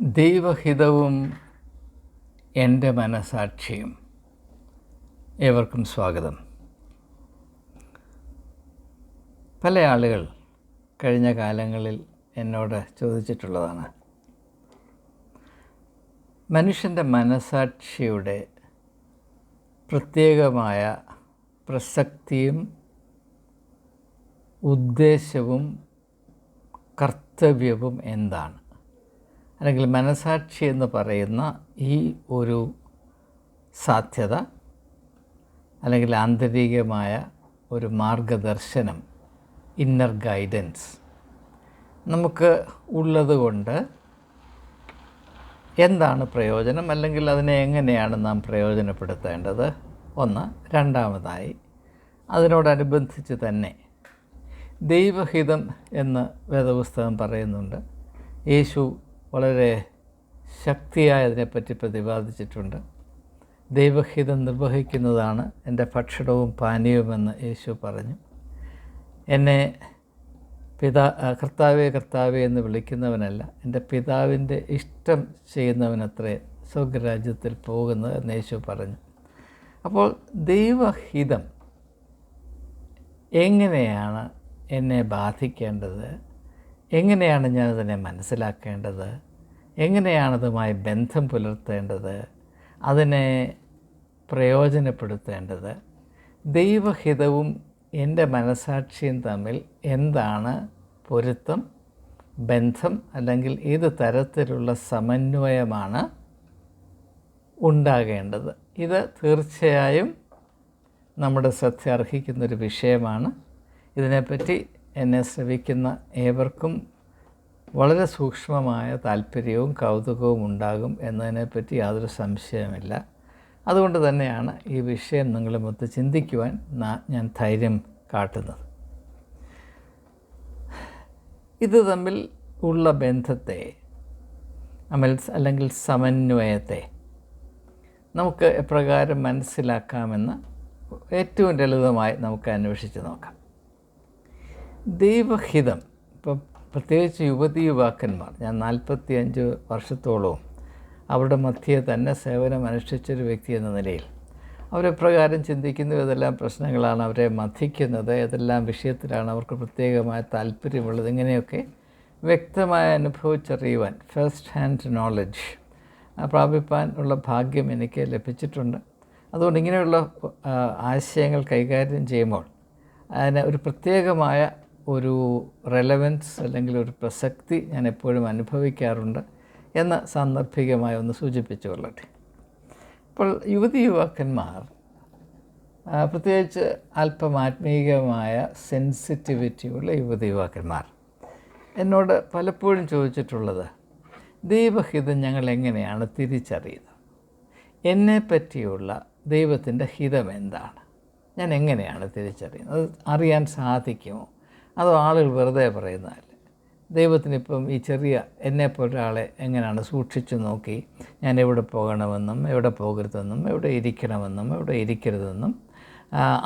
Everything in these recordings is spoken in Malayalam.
ദൈവഹിതവും എന്റെ മനസാക്ഷിയും ഏവർക്കും സ്വാഗതം. പല ആളുകൾ കഴിഞ്ഞ കാലങ്ങളിൽ എന്നോട് ചോദിച്ചിട്ടുള്ളതാണ്. മനുഷ്യന്റെ മനസാക്ഷിയുടെ പ്രത്യേകമായ പ്രസക്തിയും ഉദ്ദേശവും കർത്തവ്യവും എന്താണ്? അല്ലെങ്കിൽ മനസാക്ഷി എന്ന് പറയുന്ന ഈ ഒരു സാധ്യത അല്ലെങ്കിൽ ആന്തരികമായ ഒരു മാർഗദർശനം ഇന്നർ ഗൈഡൻസ് നമുക്ക് ഉള്ളതുകൊണ്ട് എന്താണ് പ്രയോജനം അല്ലെങ്കിൽ അതിനെ എങ്ങനെയാണ് നാം പ്രയോജനപ്പെടുത്തേണ്ടത്? ഒന്ന് രണ്ടാമതായി അതിനോടനുബന്ധിച്ച് തന്നെ ദൈവഹിതം എന്ന് വേദപുസ്തകം പറയുന്നുണ്ട്. യേശു വളരെ ശക്തിയായി അതിനെപ്പറ്റി പ്രതിപാദിച്ചിട്ടുണ്ട്. ദൈവഹിതം നിർവഹിക്കുന്നതാണ് എന്റെ ഭക്ഷണവും പാനീയവുമെന്ന് യേശു പറഞ്ഞു. എന്നെ പിതാ കർത്താവെ കർത്താവെ എന്ന് വിളിക്കുന്നവനല്ല എന്റെ പിതാവിന്റെ ഇഷ്ടം ചെയ്യുന്നവനത്രേ സ്വർഗരാജ്യത്തിൽ പോകുന്നത് എന്ന് യേശു പറഞ്ഞു. അപ്പോൾ ദൈവഹിതം എങ്ങനെയാണ് എന്നെ ബാധിക്കേണ്ടത്? എങ്ങനെയാണ് ഞാനതിനെ മനസ്സിലാക്കേണ്ടത്? എങ്ങനെയാണതുമായി ബന്ധം പുലർത്തേണ്ടത്? അതിനെ പ്രയോജനപ്പെടുത്തേണ്ടത്? ദൈവഹിതവും എന്റെ മനസാക്ഷിയും തമ്മിൽ എന്താണ് പൊരുത്തം ബന്ധം അല്ലെങ്കിൽ ഏത് തരത്തിലുള്ള സമന്വയമാണ് ഉണ്ടാകേണ്ടത്? ഇത് തീർച്ചയായും നമ്മുടെ ശ്രദ്ധ അർഹിക്കുന്നൊരു വിഷയമാണ്. ഇതിനെപ്പറ്റി എന്നെ ശ്രവിക്കുന്ന ഏവർക്കും വളരെ സൂക്ഷ്മമായ താല്പര്യവും കൗതുകവും ഉണ്ടാകും എന്നതിനെപ്പറ്റി യാതൊരു സംശയമില്ല അതുകൊണ്ട് തന്നെയാണ് ഈ വിഷയം നിങ്ങളുമൊത്ത് ചിന്തിക്കുവാൻ ഞാൻ ധൈര്യം കാട്ടുന്നത്. ഇത് തമ്മിൽ ഉള്ള ബന്ധത്തെ അമൽ അല്ലെങ്കിൽ സമന്വയത്തെ നമുക്ക് എപ്രകാരം മനസ്സിലാക്കാമെന്ന് ഏറ്റവും ലളിതമായി നമുക്ക് അന്വേഷിച്ച് നോക്കാം. ദൈവഹിതം. ഇപ്പം പ്രത്യേകിച്ച് യുവതി യുവാക്കന്മാർ ഞാൻ നാൽപ്പത്തി അഞ്ച് വർഷത്തോളവും അവരുടെ മധ്യേ തന്നെ സേവനം അനുഷ്ഠിച്ചൊരു വ്യക്തി എന്ന നിലയിൽ അവരെപ്രകാരം ചിന്തിക്കുന്നു ഏതെല്ലാം പ്രശ്നങ്ങളാണ് അവരെ മധിക്കുന്നത് ഏതെല്ലാം വിഷയത്തിലാണ് അവർക്ക് പ്രത്യേകമായ താല്പര്യമുള്ളത് ഇങ്ങനെയൊക്കെ വ്യക്തമായി അനുഭവിച്ചറിയുവാൻ ഫസ്റ്റ് ഹാൻഡ് നോളജ് പ്രാപിപ്പാൻ ഉള്ള ഭാഗ്യം എനിക്ക് ലഭിച്ചിട്ടുണ്ട്. അതുകൊണ്ട് ഇങ്ങനെയുള്ള ആശയങ്ങൾ കൈകാര്യം ചെയ്യുമ്പോൾ അതിന് ഒരു പ്രത്യേകമായ ഒരു റെലവൻസ് അല്ലെങ്കിൽ ഒരു പ്രസക്തി ഞാൻ എപ്പോഴും അനുഭവിക്കാറുണ്ട് എന്ന് സാന്ദർഭികമായി ഒന്ന് സൂചിപ്പിച്ചു കൊള്ളട്ടെ. ഇപ്പോൾ യുവതി യുവാക്കന്മാർ പ്രത്യേകിച്ച് അല്പം ആത്മീയമായ സെൻസിറ്റിവിറ്റിയുള്ള യുവതി യുവാക്കന്മാർ എന്നോട് പലപ്പോഴും ചോദിച്ചിട്ടുള്ളത് ദൈവഹിതം ഞങ്ങൾ എങ്ങനെയാണ് തിരിച്ചറിയുന്നത്? എന്നെ പറ്റിയുള്ള ദൈവത്തിന്റെ ഹിതം എന്താണ്? ഞാൻ എങ്ങനെയാണ് തിരിച്ചറിയുന്നത്? അറിയാൻ സാധിക്കുമോ? അതോ ആളുകൾ വെറുതെ പറയുന്നതല്ല? ദൈവത്തിനിപ്പം ഈ ചെറിയ എന്നെപ്പോലൊരാളെ എങ്ങനെയാണ് സൂക്ഷിച്ചു നോക്കി ഞാൻ എവിടെ പോകണമെന്നും എവിടെ പോകരുതെന്നും എവിടെ ഇരിക്കണമെന്നും എവിടെ ഇരിക്കരുതെന്നും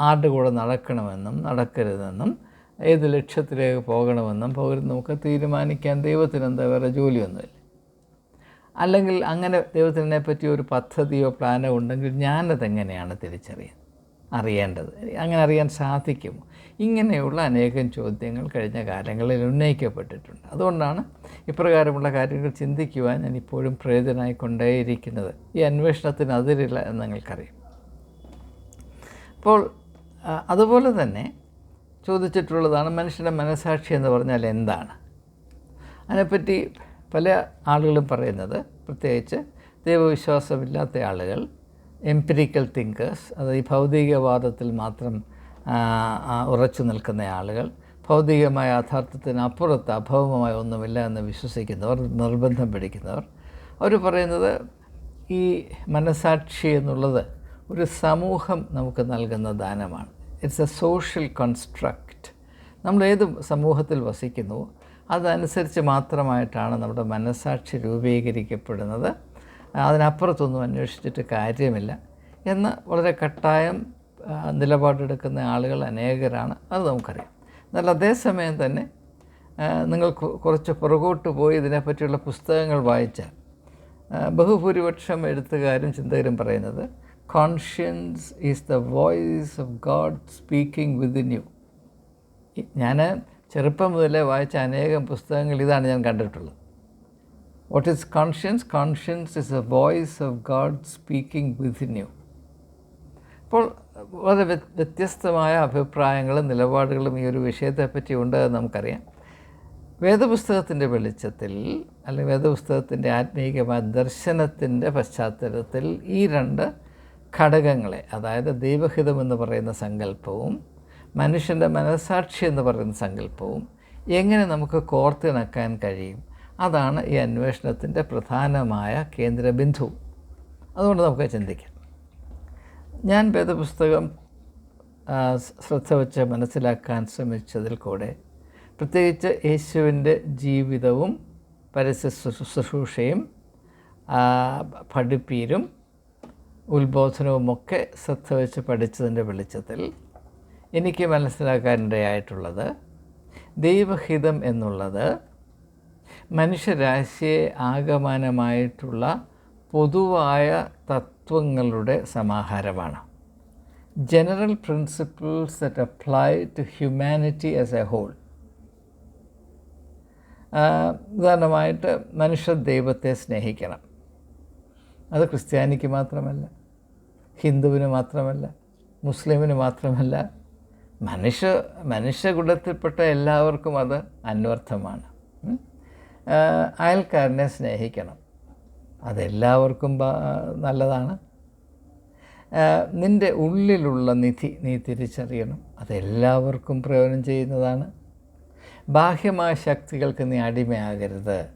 ആരുടെ കൂടെ നടക്കണമെന്നും നടക്കരുതെന്നും ഏത് ലക്ഷ്യത്തിലേക്ക് പോകണമെന്നും പോകരുതെന്നും ഒക്കെ തീരുമാനിക്കാൻ ദൈവത്തിന് എന്താ വേറെ ജോലിയൊന്നുമില്ല. അല്ലെങ്കിൽ അങ്ങനെ ദൈവത്തിനെ പറ്റി ഒരു പദ്ധതിയോ പ്ലാനോ ഉണ്ടെങ്കിൽ ഞാനതെങ്ങനെയാണ് തിരിച്ചറിയുന്നത്? അറിയേണ്ടത്. അങ്ങനെ അറിയാൻ സാധിക്കും. ഇങ്ങനെയുള്ള അനേകം ചോദ്യങ്ങൾ കഴിഞ്ഞ കാലങ്ങളിൽ ഉന്നയിക്കപ്പെട്ടിട്ടുണ്ട്. അതുകൊണ്ടാണ് ഇപ്രകാരമുള്ള കാര്യങ്ങൾ ചിന്തിക്കുവാൻ ഞാൻ ഇപ്പോഴും പ്രേരിതനായി കൊണ്ടേയിരിക്കുന്നത്. ഈ അന്വേഷണത്തിന് അതിരില്ല എന്ന് നിങ്ങൾക്കറിയാം. അപ്പോൾ അതുപോലെ തന്നെ ചോദിച്ചിട്ടുള്ളതാണ് മനുഷ്യന്റെ മനസാക്ഷി എന്ന് പറഞ്ഞാൽ എന്താണ്? അതിനെപ്പറ്റി പല ആളുകളും പറയുന്നത് പ്രത്യേകിച്ച് ദൈവവിശ്വാസമില്ലാത്ത ആളുകൾ എംപിരിക്കൽ തിങ്കേഴ്സ് അത് ഈ ഭൗതികവാദത്തിൽ മാത്രം ഉറച്ചു നിൽക്കുന്ന ആളുകൾ ഭൗതികമായ യാഥാർത്ഥ്യത്തിന് അപ്പുറത്ത് അഭൗമമായ ഒന്നുമില്ല എന്ന് വിശ്വസിക്കുന്നവർ നിർബന്ധം പിടിക്കുന്നവർ അവർ പറയുന്നത് ഈ മനസാക്ഷി എന്നുള്ളത് ഒരു സമൂഹം നമുക്ക് നൽകുന്ന ദാനമാണ്. ഇറ്റ്സ് എ സോഷ്യൽ കൺസ്ട്രക്റ്റ് നമ്മൾ ഏത് സമൂഹത്തിൽ വസിക്കുന്നുവോ അതനുസരിച്ച് മാത്രമായിട്ടാണ് നമ്മുടെ മനസാക്ഷി രൂപീകരിക്കപ്പെടുന്നത്. അതിനപ്പുറത്തൊന്നും അന്വേഷിച്ചിട്ട് കാര്യമില്ല. എന്ന് വളരെ കട്ടായം നിലപാടെടുക്കുന്ന ആളുകൾ അനേകരാണ്. അത് നമുക്കറിയാം. എന്നാൽ അതേസമയം തന്നെ നിങ്ങൾ കുറച്ച് പുറകോട്ട് പോയി ഇതിനെപ്പറ്റിയുള്ള പുസ്തകങ്ങൾ വായിച്ചാൽ ബഹുഭൂരിപക്ഷം എഴുത്തുകാരും ചിന്തകരും പറയുന്നത് conscience is the voice of God speaking within you ഞാൻ ചെറുപ്പം മുതലേ വായിച്ച അനേകം പുസ്തകങ്ങൾ ഇതാണ് ഞാൻ കണ്ടിട്ടുള്ളത്. What is conscience? Conscience is a voice of God speaking within you. അപ്പോൾ വളരെ വ്യത്യസ്തമായ അഭിപ്രായങ്ങളും നിലപാടുകളും ഈ ഒരു വിഷയത്തെപ്പറ്റി ഉണ്ട് എന്ന് നമുക്കറിയാം വേദപുസ്തകത്തിന്റെ വെളിച്ചത്തിൽ അല്ലെങ്കിൽ വേദപുസ്തകത്തിന്റെ ആത്മീയമായ ദർശനത്തിന്റെ പശ്ചാത്തലത്തിൽ ഈ രണ്ട് ഘടകങ്ങളെ അതായത് ദൈവഹിതം എന്ന് പറയുന്ന സങ്കല്പവും മനുഷ്യന്റെ മനസാക്ഷി എന്ന് പറയുന്ന സങ്കല്പവും എങ്ങനെ നമുക്ക് കോർത്തിണക്കാൻ കഴിയും അതാണ് ഈ അന്വേഷണത്തിന്റെ പ്രധാനമായ കേന്ദ്രബിന്ദു. അതുകൊണ്ട് നമുക്ക് ചിന്തിക്കാം. ഞാൻ വേദപുസ്തകം ശ്രദ്ധ വെച്ച് മനസ്സിലാക്കാൻ ശ്രമിച്ചതിൽ കൂടെ പ്രത്യേകിച്ച് യേശുവിന്റെ ജീവിതവും പരസ്യ ശുശ്രൂ- ശുശ്രൂഷയും പഠിപ്പീരും ഉത്ബോധനവുമൊക്കെ ശ്രദ്ധ വെച്ച് പഠിച്ചതിന്റെ വെളിച്ചത്തിൽ എനിക്ക് മനസ്സിലാക്കാനിടയായിട്ടുള്ളത് ദൈവഹിതം എന്നുള്ളത് മനുഷ്യരാശിയെ ആകമാനമായിട്ടുള്ള പൊതുവായ തത്വങ്ങളുടെ സമാഹാരമാണ്. General principles that apply to humanity as a whole ഉദാഹരണമായിട്ട് മനുഷ്യ ദൈവത്തെ സ്നേഹിക്കണം. അത് ക്രിസ്ത്യാനിക്ക് മാത്രമല്ല ഹിന്ദുവിന് മാത്രമല്ല മുസ്ലിമിന് മാത്രമല്ല മനുഷ്യ മനുഷ്യകുലത്തിൽപ്പെട്ട എല്ലാവർക്കും അത് അന്വർത്ഥമാണ്. അയൽക്കാരനെ സ്നേഹിക്കണം. അതെല്ലാവർക്കും നല്ലതാണ്. നിന്റെ ഉള്ളിലുള്ള നിധി നീ തിരിച്ചറിയണം. അതെല്ലാവർക്കും പ്രയോജനം ചെയ്യുന്നതാണ്. ബാഹ്യമായ ശക്തികൾക്ക് നീ അടിമയാകരുത്.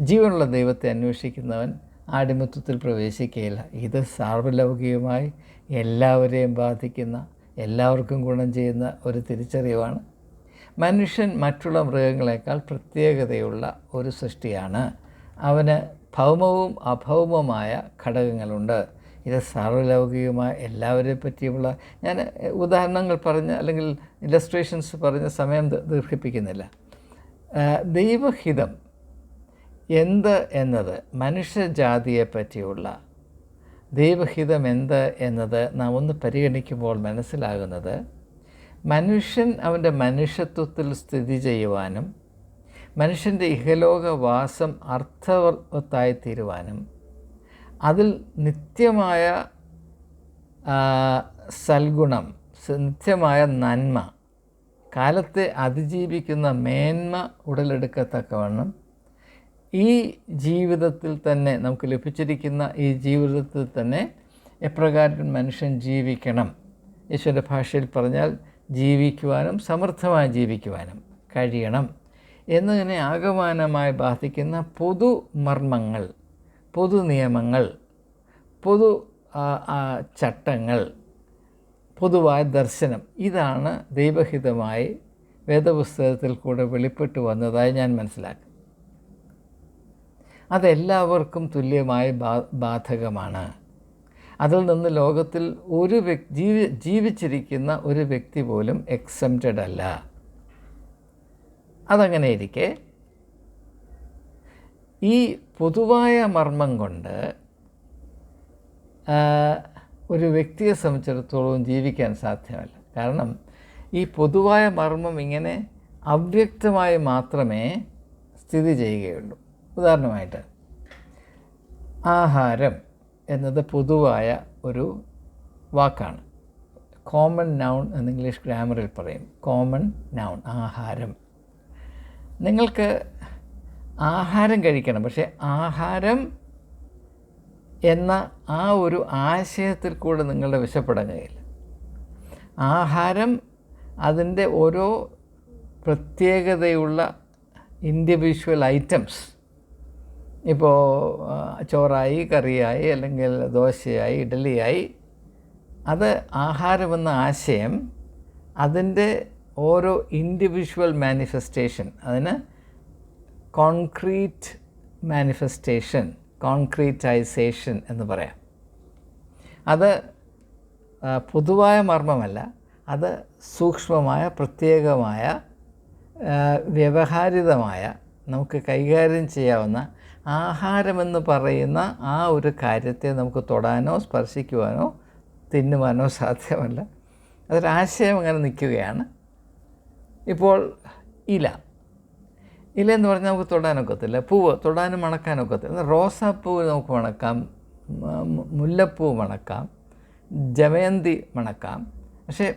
ജീവനുള്ള ദൈവത്തെ അന്വേഷിക്കുന്നവൻ ആടിമത്വത്തിൽ പ്രവേശിക്കുകയില്ല. ഇത് സാർവലൗകികമായി എല്ലാവരെയും ബാധിക്കുന്ന എല്ലാവർക്കും ഗുണം ചെയ്യുന്ന ഒരു തിരിച്ചറിവാണ് മനുഷ്യൻ മറ്റുള്ള മൃഗങ്ങളെക്കാൾ പ്രത്യേകതയുള്ള ഒരു സൃഷ്ടിയാണ്. അവന് ഭൗമവും അഭൗമവുമായ ഘടകങ്ങളുണ്ട്. ഇത് സാർവലൗകികമായ എല്ലാവരെ പറ്റിയുമുള്ള ഞാൻ ഉദാഹരണങ്ങൾ പറഞ്ഞ് അല്ലെങ്കിൽ ഇലസ്ട്രേഷൻസ് പറഞ്ഞ സമയം ദീർഘിപ്പിക്കുന്നില്ല. ദൈവഹിതം എന്ത് എന്നത് മനുഷ്യജാതിയെ പറ്റിയുള്ള ദൈവഹിതം എന്ത് എന്നത് നാം ഒന്ന് പരിഗണിക്കുമ്പോൾ മനസ്സിലാകുന്നത് മനുഷ്യൻ അവന്റെ മനുഷ്യത്വത്തിൽ സ്ഥിതി ചെയ്യുവാനും മനുഷ്യന്റെ ഇഹലോകവാസം അർത്ഥവത്തായി തീരുവാനും അതിൽ നിത്യമായ സൽഗുണം നിത്യമായ നന്മ കാലത്തെ അതിജീവിക്കുന്ന മേന്മ ഉടലെടുക്കത്തക്കവണ്ണം ഈ ജീവിതത്തിൽ തന്നെ നമുക്ക് ലഭിച്ചിരിക്കുന്ന ഈ ജീവിതത്തിൽ തന്നെ എപ്രകാരം മനുഷ്യൻ ജീവിക്കണം. യേശുവിന്റെ ഭാഷയിൽ പറഞ്ഞാൽ ജീവിക്കുവാനും സമൃദ്ധമായി ജീവിക്കുവാനും കഴിയണം. എന്നതിനെ ആകമാനമായി ബാധിക്കുന്ന പൊതു മർമ്മങ്ങൾ പൊതു നിയമങ്ങൾ പൊതു ചട്ടങ്ങൾ പൊതുവായ ദർശനം ഇതാണ് ദൈവഹിതമായി വേദപുസ്തകത്തിൽ കൂടെ വെളിപ്പെട്ടു വന്നതായി ഞാൻ മനസ്സിലാക്കും അതെല്ലാവർക്കും തുല്യമായി ബാധകമാണ്. അതിൽ നിന്ന് ലോകത്തിൽ ഒരു വ്യക്തി ജീവി ജീവിച്ചിരിക്കുന്ന ഒരു വ്യക്തി പോലും എക്സംറ്റഡ് അല്ല. അതങ്ങനെ ഇരിക്കെ. ഈ പൊതുവായ മർമ്മം കൊണ്ട് ഒരു വ്യക്തിയെ സംബന്ധിച്ചിടത്തോളം ജീവിക്കാൻ സാധ്യമല്ല. കാരണം ഈ പൊതുവായ മർമ്മം ഇങ്ങനെ അവ്യക്തമായി മാത്രമേ സ്ഥിതി ചെയ്യുകയുള്ളൂ. ഉദാഹരണമായിട്ട് ആഹാരം. എന്നത് പൊതുവായ ഒരു വാക്കാണ്. കോമൺ നൗൺ എന്ന് ഇംഗ്ലീഷ് ഗ്രാമറിൽ പറയും. കോമൺ നൗൺ ആഹാരം. നിങ്ങൾക്ക് ആഹാരം കഴിക്കണം. പക്ഷേ ആഹാരം എന്ന ആ ഒരു ആശയത്തിൽ കൂടെ നിങ്ങളുടെ വിശപ്പടങ്ങുകയില്ല. ആഹാരം അതിന്റെ ഓരോ പ്രത്യേകതയുള്ള ഇൻഡിവിജ്വൽ ഐറ്റംസ് ഇപ്പോൾ ചോറായി കറിയായി അല്ലെങ്കിൽ ദോശയായി ഇഡലിയായി അത് ആഹാരമെന്ന ആശയം അതിന്റെ ഓരോ ഇൻഡിവിജ്വൽ മാനിഫെസ്റ്റേഷൻ അതിന് കോൺക്രീറ്റ് മാനിഫെസ്റ്റേഷൻ കോൺക്രീറ്റൈസേഷൻ എന്ന് പറയാം. അത് പൊതുവായ മർമ്മമല്ല അത് സൂക്ഷ്മമായ പ്രത്യേകമായ വ്യവഹാരിതമായ നമുക്ക് കൈകാര്യം ചെയ്യാവുന്ന ആഹാരമെന്ന് പറയുന്ന ആ ഒരു കാര്യത്തെ നമുക്ക് തൊടാനോ സ്പർശിക്കുവാനോ തിന്നുവാനോ സാധ്യമല്ല. അതൊരാശയം അങ്ങനെ നിൽക്കുകയാണ്. ഇപ്പോൾ ഇല. ഇല എന്ന് പറഞ്ഞാൽ നമുക്ക് തൊടാനൊക്കത്തില്ല. പൂവ് തൊടാനും മണക്കാനൊക്കത്തില്ല. റോസാപ്പൂവ് നമുക്ക് മണക്കാം മുല്ലപ്പൂവ് മുല്ലപ്പൂ മണക്കാം ജമയന്തി മണക്കാം. പക്ഷേ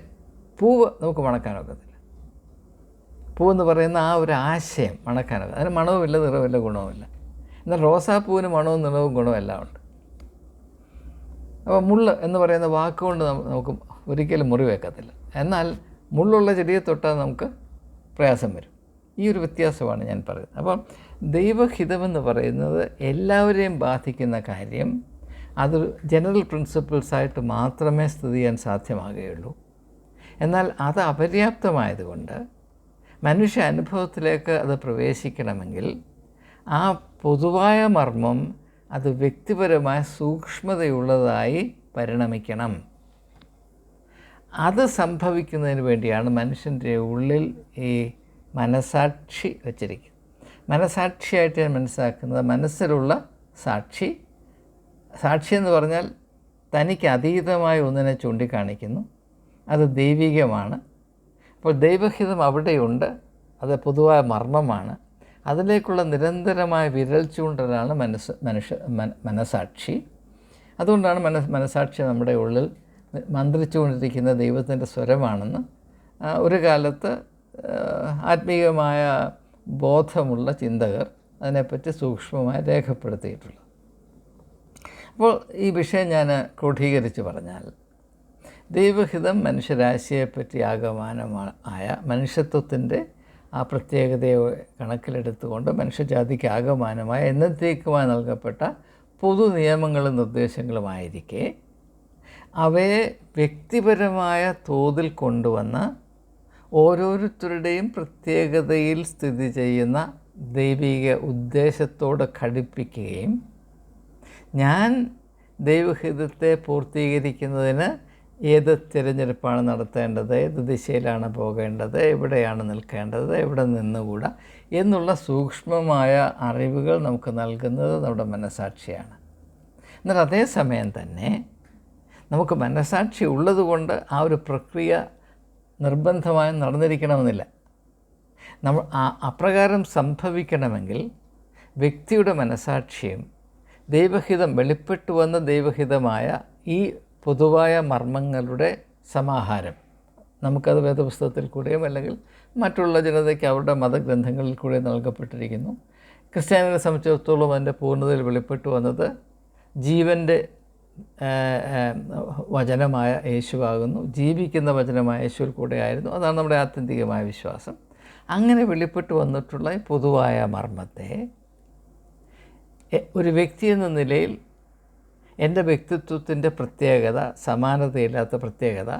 പൂവ് നമുക്ക് മണക്കാനൊക്കത്തില്ല. പൂവെന്ന് പറയുന്ന ആ ഒരു ആശയം മണക്കാനൊക്കെ അതിന് മണവുമില്ല നിറവുമില്ല ഗുണവുമില്ല. എന്നാൽ റോസാപ്പൂവിന് മണവും നിറവും ഗുണവും എല്ലാം ഉണ്ട്. അപ്പോൾ മുള്ള് എന്ന് പറയുന്ന വാക്കുകൊണ്ട് നമു- നമുക്ക് ഒരിക്കലും മുറിവേക്കത്തില്ല എന്നാൽ മുള്ളുള്ള ചെടിയെ തൊട്ടാൽ നമുക്ക് പ്രയാസം വരും. ഈ ഒരു വ്യത്യാസമാണ് ഞാൻ പറയുന്നത്. അപ്പം ദൈവഹിതമെന്ന് പറയുന്നത് എല്ലാവരെയും ബാധിക്കുന്ന കാര്യം അത് ജനറൽ പ്രിൻസിപ്പിൾസായിട്ട് മാത്രമേ സ്ഥിതി ചെയ്യാൻ സാധ്യമാകുകയുള്ളൂ. എന്നാൽ അത് അപര്യാപ്തമായതുകൊണ്ട് മനുഷ്യ അനുഭവത്തിലേക്ക് അത് പ്രവേശിക്കണമെങ്കിൽ ആ പൊതുവായ മർമ്മം അത് വ്യക്തിപരമായ സൂക്ഷ്മതയുള്ളതായി പരിണമിക്കണം. അത് സംഭവിക്കുന്നതിന് വേണ്ടിയാണ് മനുഷ്യന്റെ ഉള്ളിൽ ഈ മനസാക്ഷി വച്ചിരിക്കുന്നത്. മനസാക്ഷിയായിട്ട് ഞാൻ മനസ്സിലാക്കുന്നത് മനസ്സിലുള്ള സാക്ഷി. സാക്ഷി എന്ന് പറഞ്ഞാൽ തനിക്ക് അതീതമായ ഒന്നിനെ ചൂണ്ടിക്കാണിക്കുന്നു. അത് ദൈവികമാണ്. അപ്പോൾ ദൈവഹിതം അവിടെയുണ്ട്. അത് പൊതുവായ മർമ്മമാണ്. അതിലേക്കുള്ള നിരന്തരമായ വിരൽ ചൂണ്ടലാണ് മനസ്സ് മനുഷ്യ മനസാക്ഷി. അതുകൊണ്ടാണ് മനസ് മനസാക്ഷി നമ്മുടെ ഉള്ളിൽ മന്ത്രിച്ചുകൊണ്ടിരിക്കുന്ന ദൈവത്തിന്റെ സ്വരമാണെന്ന് ഒരു കാലത്ത് ആത്മീയമായ ബോധമുള്ള ചിന്തകർ അതിനെപ്പറ്റി സൂക്ഷ്മമായി രേഖപ്പെടുത്തിയിട്ടുള്ളത് അപ്പോൾ ഈ വിഷയം ഞാൻ ക്രോഡീകരിച്ച് പറഞ്ഞാൽ ദൈവഹിതം മനുഷ്യരാശിയെപ്പറ്റി ആകമാനമായ മനുഷ്യത്വത്തിന്റെ ആ പ്രത്യേകതയെ കണക്കിലെടുത്തുകൊണ്ട് മനുഷ്യജാതിക്ക് ആകമാനമായ എന്നത്തേക്കുമായി നൽകപ്പെട്ട പൊതു നിയമങ്ങളും നിർദ്ദേശങ്ങളുമായിരിക്കെ അവയെ വ്യക്തിപരമായ തോതിൽ കൊണ്ടുവന്ന ഓരോരുത്തരുടെയും പ്രത്യേകതയിൽ സ്ഥിതി ചെയ്യുന്ന ദൈവിക ഉദ്ദേശത്തോട് ഘടിപ്പിക്കുകയും ഞാൻ ദൈവഹിതത്തെ പൂർത്തീകരിക്കുന്നതിന് ഏത് തിരഞ്ഞെടുപ്പാണ് നടത്തേണ്ടത്? ഏത് ദിശയിലാണ് പോകേണ്ടത്? എവിടെയാണ് നിൽക്കേണ്ടത്? എവിടെ നിന്നുകൂടാ? എന്നുള്ള സൂക്ഷ്മമായ അറിവുകൾ നമുക്ക് നൽകുന്നത് നമ്മുടെ മനസാക്ഷിയാണ് എന്നാൽ അതേസമയം തന്നെ നമുക്ക് മനസാക്ഷി ഉള്ളതുകൊണ്ട് ആ ഒരു പ്രക്രിയ നിർബന്ധമായും നടന്നിരിക്കണമെന്നില്ല. നമ്മൾ അപ്രകാരം സംഭവിക്കണമെങ്കിൽ വ്യക്തിയുടെ മനസാക്ഷിയും ദൈവഹിതം വെളിപ്പെട്ടു വന്ന ദൈവഹിതമായ ഈ പൊതുവായ മർമ്മങ്ങളുടെ സമാഹാരം. നമുക്കത് വേദപുസ്തകത്തിൽ കൂടെയും അല്ലെങ്കിൽ മറ്റുള്ള ജനതയ്ക്ക് അവരുടെ മതഗ്രന്ഥങ്ങളിൽ കൂടെ നൽകപ്പെട്ടിരിക്കുന്നു. ക്രിസ്ത്യാനികളെ സംബന്ധിച്ചിടത്തോളം അതിന്റെ പൂർണതയിൽ വെളിപ്പെട്ടു വന്നത് ജീവന്റെ വചനമായ യേശുവാകുന്നു. ജീവിക്കുന്ന വചനമായ യേശുവിൽ കൂടെ ആയിരുന്നു. അതാണ് നമ്മുടെ ആത്യന്തികമായ വിശ്വാസം. അങ്ങനെ വെളിപ്പെട്ടു വന്നിട്ടുള്ള പൊതുവായ മർമ്മത്തെ ഒരു വ്യക്തി എന്ന നിലയിൽ എന്റെ വ്യക്തിത്വത്തിന്റെ പ്രത്യേകത സമാനതയില്ലാത്ത പ്രത്യേകത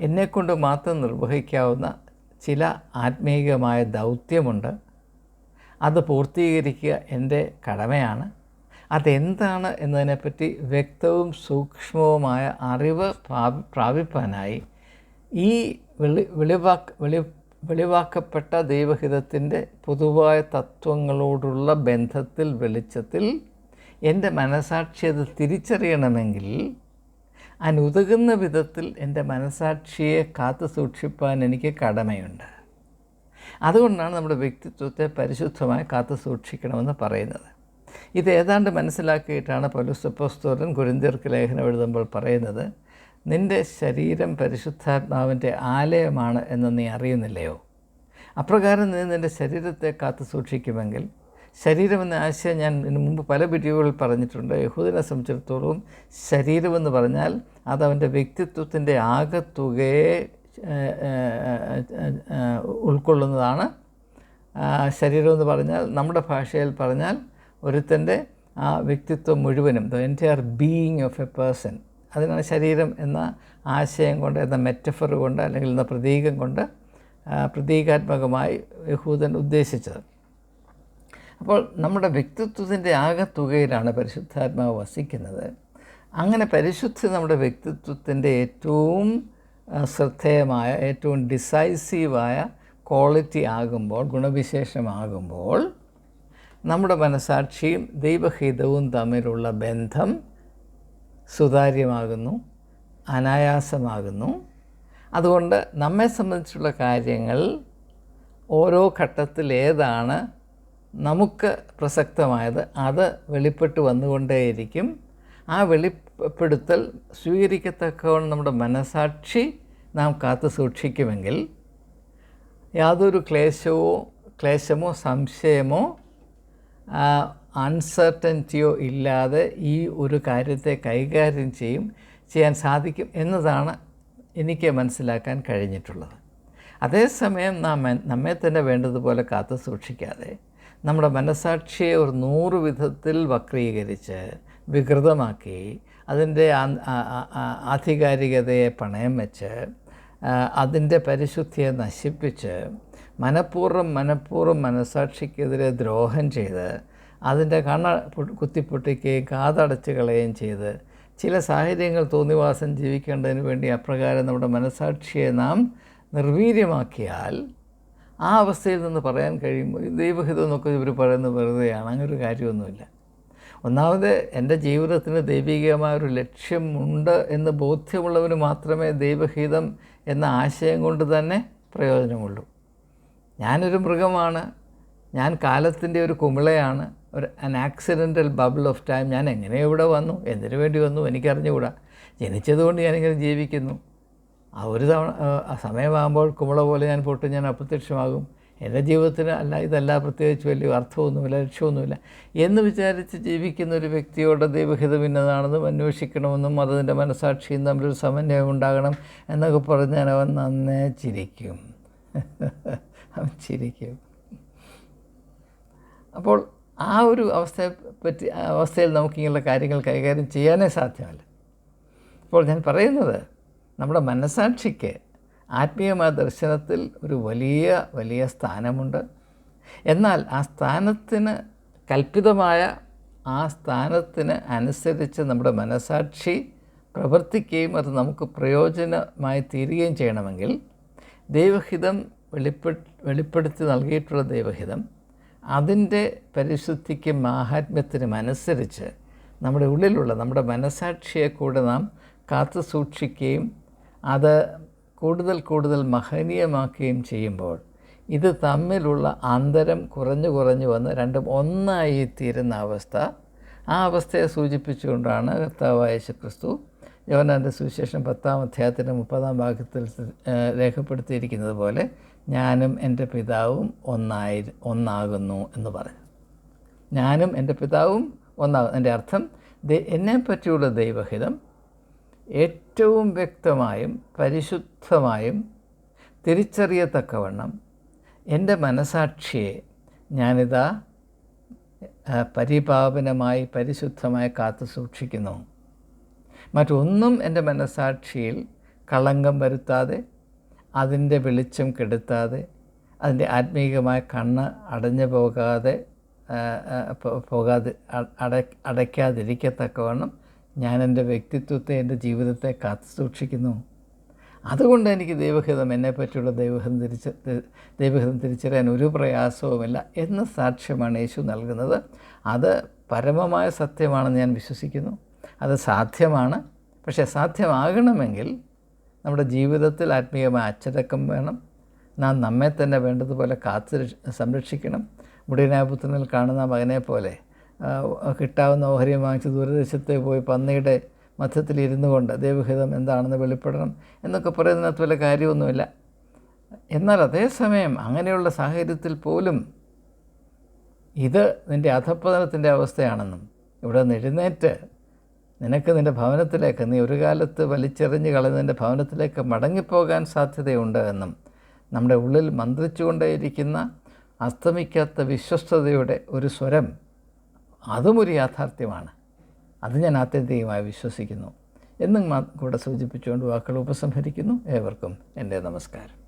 എന്നെക്കൊണ്ട് മാത്രം നിർവഹിക്കാവുന്ന ചില ആത്മീയമായ ദൗത്യമുണ്ട്. അത് പൂർത്തീകരിക്കുക എന്റെ കടമയാണ്. അതെന്താണ് എന്നതിനെപ്പറ്റി വ്യക്തവും സൂക്ഷ്മവുമായ അറിവ് പ്രാപിപ്പാനായി ഈ വെളി വെളിവാക്ക് വെളി വെളിവാക്കപ്പെട്ട ദൈവഹിതത്തിന്റെ പൊതുവായ തത്വങ്ങളോടുള്ള ബന്ധത്തിൽ വെളിച്ചത്തിൽ എന്റെ മനസാക്ഷി അത് തിരിച്ചറിയണമെങ്കിൽ അനുതകുന്ന വിധത്തിൽ എന്റെ മനസാക്ഷിയെ കാത്തു സൂക്ഷിപ്പാൻ എനിക്ക് കടമയുണ്ട്. അതുകൊണ്ടാണ് നമ്മുടെ വ്യക്തിത്വത്തെ പരിശുദ്ധമായി കാത്തു സൂക്ഷിക്കണമെന്ന് പറയുന്നത്. ഇത് ഏതാണ്ട് മനസ്സിലാക്കിയിട്ടാണ് പൗലുസപ്പോസ്തോലൻ കുരിന്തിയർക്ക് ലേഖനം എഴുതുമ്പോൾ പറയുന്നത് നിന്റെ ശരീരം പരിശുദ്ധാത്മാവിന്റെ ആലയമാണ് എന്ന് നീ അറിയുന്നില്ലയോ? അപ്രകാരം നീ നിന്റെ ശരീരത്തെ കാത്തു സൂക്ഷിക്കുമെങ്കിൽ ശരീരം എന്ന ആശയം ഞാൻ ഇതിനു മുമ്പ് പല വീഡിയോകളിൽ പറഞ്ഞിട്ടുണ്ട്. യഹൂദിനെ സംബന്ധിച്ചിടത്തോളം ശരീരമെന്ന് പറഞ്ഞാൽ അത് അവന്റെ വ്യക്തിത്വത്തിന്റെ ആകത്തുകയെ ഉൾക്കൊള്ളുന്നതാണ്. ശരീരമെന്ന് പറഞ്ഞാൽ നമ്മുടെ ഭാഷയിൽ പറഞ്ഞാൽ ഒരുത്തന്റെ ആ വ്യക്തിത്വം മുഴുവനും the entire being of a person അതിനാണ് ശരീരം എന്ന ആശയം കൊണ്ട് എന്ന മെറ്റഫർ കൊണ്ട് അല്ലെങ്കിൽ എന്ന പ്രതീകം കൊണ്ട് പ്രതീകാത്മകമായി യഹൂദൻ ഉദ്ദേശിച്ചത്. അപ്പോൾ നമ്മുടെ വ്യക്തിത്വത്തിന്റെ ആകത്തുകയിലാണ് പരിശുദ്ധാത്മാവ് വസിക്കുന്നത്. അങ്ങനെ പരിശുദ്ധി നമ്മുടെ വ്യക്തിത്വത്തിന്റെ ഏറ്റവും ശ്രദ്ധേയമായ ഏറ്റവും ഡിസൈസീവായ ക്വാളിറ്റി ആകുമ്പോൾ ഗുണവിശേഷമാകുമ്പോൾ നമ്മുടെ മനസാക്ഷിയും ദൈവഹിതവും തമ്മിലുള്ള ബന്ധം സുതാര്യമാകുന്നു അനായാസമാകുന്നു. അതുകൊണ്ട് നമ്മെ സംബന്ധിച്ചുള്ള കാര്യങ്ങൾ ഓരോ ഘട്ടത്തിൽ ഏതാണ് നമുക്ക് പ്രസക്തമായത് അത് വെളിപ്പെട്ട് വന്നുകൊണ്ടേയിരിക്കും. ആ വെളിപ്പെടുത്തൽ സ്വീകരിക്കത്തക്കവണ്ണം നമ്മുടെ മനസാക്ഷി നാം കാത്തു സൂക്ഷിക്കുമെങ്കിൽ യാതൊരു ക്ലേശവോ ക്ലേശമോ സംശയമോ അൺസർട്ടന്റിയോ ഇല്ലാതെ ഈ ഒരു കാര്യത്തെ കൈകാര്യം ചെയ്യും ചെയ്യാൻ സാധിക്കും എന്നതാണ് എനിക്ക് മനസ്സിലാക്കാൻ കഴിഞ്ഞിട്ടുള്ളത്. അതേസമയം നാം നമ്മെ തന്നെ വേണ്ടതുപോലെ കാത്തു സൂക്ഷിക്കാതെ നമ്മുടെ മനസാക്ഷിയെ ഒരു നൂറ് വിധത്തിൽ വക്രീകരിച്ച് വികൃതമാക്കി അതിന്റെ ആധികാരികതയെ പണയം വെച്ച് അതിന്റെ പരിശുദ്ധിയെ നശിപ്പിച്ച് മനഃപൂർവം മനഃപൂർവം മനസാക്ഷിക്കെതിരെ ദ്രോഹം ചെയ്ത് അതിന്റെ കണ്ണ കുത്തിപ്പൊട്ടിക്കുകയും കാതടച്ച് കളയുകയും ചെയ്ത് ചില സാഹചര്യങ്ങൾ തോന്നിവാസം ജീവിക്കേണ്ടതിന് വേണ്ടി അപ്രകാരം നമ്മുടെ മനസാക്ഷിയെ നാം നിർവീര്യമാക്കിയാൽ ആ അവസ്ഥയിൽ നിന്ന് പറയാൻ കഴിയുമ്പോൾ ദൈവഹിതം എന്നൊക്കെ ഇവർ പറയുന്നത് വെറുതെയാണ്. അങ്ങനെ ഒരു കാര്യമൊന്നുമില്ല. ഒന്നാമത് എന്റെ ജീവിതത്തിന് ദൈവികമായ ഒരു ലക്ഷ്യമുണ്ട് എന്ന് ബോധ്യമുള്ളവന് മാത്രമേ ദൈവഹിതം എന്ന ആശയം കൊണ്ട് തന്നെ പ്രയോജനമുള്ളൂ. ഞാനൊരു മൃഗമാണ്. ഞാൻ കാലത്തിന്റെ ഒരു കുമിളയാണ്. ഒരു അൻ ആക്സിഡന്റൽ ബബിൾ ഓഫ് ടൈം ഞാൻ എങ്ങനെ ഇവിടെ വന്നു? എന്തിനു വേണ്ടി വന്നു? എനിക്കറിഞ്ഞുകൂടാ. ജനിച്ചതുകൊണ്ട് ഞാനിങ്ങനെ ജീവിക്കുന്നു. ഒരു തവണ ആ സമയമാകുമ്പോൾ കുമള പോലെ ഞാൻ പൊട്ട് ഞാൻ അപ്രത്യക്ഷമാകും. എന്റെ ജീവിതത്തിന് അല്ല ഇതല്ല പ്രത്യേകിച്ച് വലിയ അർത്ഥമൊന്നുമില്ല ലക്ഷ്യമൊന്നുമില്ല. എന്ന് വിചാരിച്ച് ജീവിക്കുന്ന ഒരു വ്യക്തിയോട് ദൈവഹിതം ഇന്നതാണെന്നും അന്വേഷിക്കണമെന്നും അതതിന്റെ മനസാക്ഷിയും തമ്മിലൊരു സമന്വയം ഉണ്ടാകണം എന്നൊക്കെ പറഞ്ഞാൽ അവൻ നന്നേ ചിരിക്കും. അവൻ ചിരിക്കും. അപ്പോൾ ആ ഒരു അവസ്ഥയെ പറ്റി അവസ്ഥയിൽ നമുക്കിങ്ങനെയുള്ള കാര്യങ്ങൾ കൈകാര്യം ചെയ്യാനേ സാധ്യമല്ല. അപ്പോൾ ഞാൻ പറയുന്നത് നമ്മുടെ മനസാക്ഷിക്ക് ആത്മീയമായ ദർശനത്തിൽ ഒരു വലിയ വലിയ സ്ഥാനമുണ്ട്. എന്നാൽ ആ സ്ഥാനത്തിന് കൽപ്പിതമായ ആ സ്ഥാനത്തിന് അനുസരിച്ച് നമ്മുടെ മനസാക്ഷി പ്രവർത്തിക്കുകയും അത് നമുക്ക് പ്രയോജനമായി തീരുകയും ചെയ്യണമെങ്കിൽ ദൈവഹിതം വെളിപ്പെ വെളിപ്പെടുത്തി നൽകിയിട്ടുള്ള ദൈവഹിതം അതിന്റെ പരിശുദ്ധിക്കും മാഹാത്മ്യത്തിനും അനുസരിച്ച് നമ്മുടെ ഉള്ളിലുള്ള നമ്മുടെ മനസാക്ഷിയെ കൂടെ നാം കാത്തു സൂക്ഷിക്കുകയും അത് കൂടുതൽ കൂടുതൽ മഹനീയമാക്കുകയും ചെയ്യുമ്പോൾ ഇത് തമ്മിലുള്ള അന്തരം കുറഞ്ഞു കുറഞ്ഞു വന്ന് രണ്ടും ഒന്നായി തീരുന്ന അവസ്ഥ ആ അവസ്ഥയെ സൂചിപ്പിച്ചുകൊണ്ടാണ് കർത്താവായ ക്രിസ്തു യോനാന്റെ സുവിശേഷം പത്താം അധ്യായത്തിന്റെ മുപ്പതാം ഭാഗത്തിൽ രേഖപ്പെടുത്തിയിരിക്കുന്നത് പോലെ ഞാനും എന്റെ പിതാവും ഒന്നായി ഒന്നാകുന്നു എന്ന് പറഞ്ഞു. ഞാനും എന്റെ പിതാവും ഒന്നാകുന്നു. എന്റെ അർത്ഥം എന്നെ പറ്റിയുള്ള ദൈവഹിതം ഏറ്റവും വ്യക്തമായും പരിശുദ്ധമായും തിരിച്ചറിയത്തക്കവണ്ണം എന്റെ മനസാക്ഷിയെ ഞാനിതാ പരിപാവനമായി പരിശുദ്ധമായി കാത്തു സൂക്ഷിക്കുന്നു. മറ്റൊന്നും എന്റെ മനസാക്ഷിയിൽ കളങ്കം വരുത്താതെ അതിന്റെ വെളിച്ചം കെടുത്താതെ അതിന്റെ ആത്മീയമായ കണ്ണ് അടഞ്ഞു പോകാതെ പോകാതെ അട അടയ്ക്കാതിരിക്കത്തക്കവണ്ണം ഞാൻ എന്റെ വ്യക്തിത്വത്തെ എന്റെ ജീവിതത്തെ കാത്തു സൂക്ഷിക്കുന്നു. അതുകൊണ്ട് എനിക്ക് ദൈവഹിതം എന്നെ പറ്റിയുള്ള ദൈവഹിതം തിരിച്ച ദൈവഹിതം തിരിച്ചറിയാൻ ഒരു പ്രയാസവുമില്ല എന്ന സാക്ഷ്യമാണ് യേശു നൽകുന്നത്. അത് പരമമായ സത്യമാണെന്ന് ഞാൻ വിശ്വസിക്കുന്നു. അത് സാധ്യമാണ്. പക്ഷേ സാധ്യമാകണമെങ്കിൽ നമ്മുടെ ജീവിതത്തിൽ ആത്മീയമായ അച്ചടക്കം വേണം. നാം നമ്മെ തന്നെ വേണ്ടതുപോലെ കാത്തു സംരക്ഷിക്കണം. മുടിയനാപുത്രനിൽ കാണുന്ന മകനെ പോലെ കിട്ടാവുന്ന ഓഹരി വാങ്ങിച്ച് ദൂരദേശത്ത് പോയി പന്നിയുടെ മധ്യത്തിൽ ഇരുന്നു കൊണ്ട് ദൈവഹിതം എന്താണെന്ന് വെളിപ്പെടണം എന്നൊക്കെ പറയുന്നതിനകത്ത് വല്ല കാര്യമൊന്നുമില്ല. എന്നാൽ അതേസമയം അങ്ങനെയുള്ള സാഹചര്യത്തിൽ പോലും ഇത് നിന്റെ അധപ്പതനത്തിന്റെ അവസ്ഥയാണെന്നും ഇവിടെ നിന്ന് നിനക്ക് നിന്റെ ഭവനത്തിലേക്ക് നീ ഒരു കാലത്ത് വലിച്ചെറിഞ്ഞ് കളഞ്ഞ നിന്റെ ഭവനത്തിലേക്ക് മടങ്ങിപ്പോകാൻ സാധ്യതയുണ്ട് എന്നും നമ്മുടെ ഉള്ളിൽ മന്ത്രിച്ചുകൊണ്ടേയിരിക്കുന്ന അസ്തമിക്കാത്ത വിശ്വസ്തതയുടെ ഒരു സ്വരം അതും ഒരു യാഥാർത്ഥ്യമാണ്. അത് ഞാൻ ആത്യന്തികമായി വിശ്വസിക്കുന്നു. എന്നും കൂടെ സൂചിപ്പിച്ചുകൊണ്ട് വാക്കുകൾ ഉപസംഹരിക്കുന്നു. ഏവർക്കും എന്റെ നമസ്കാരം.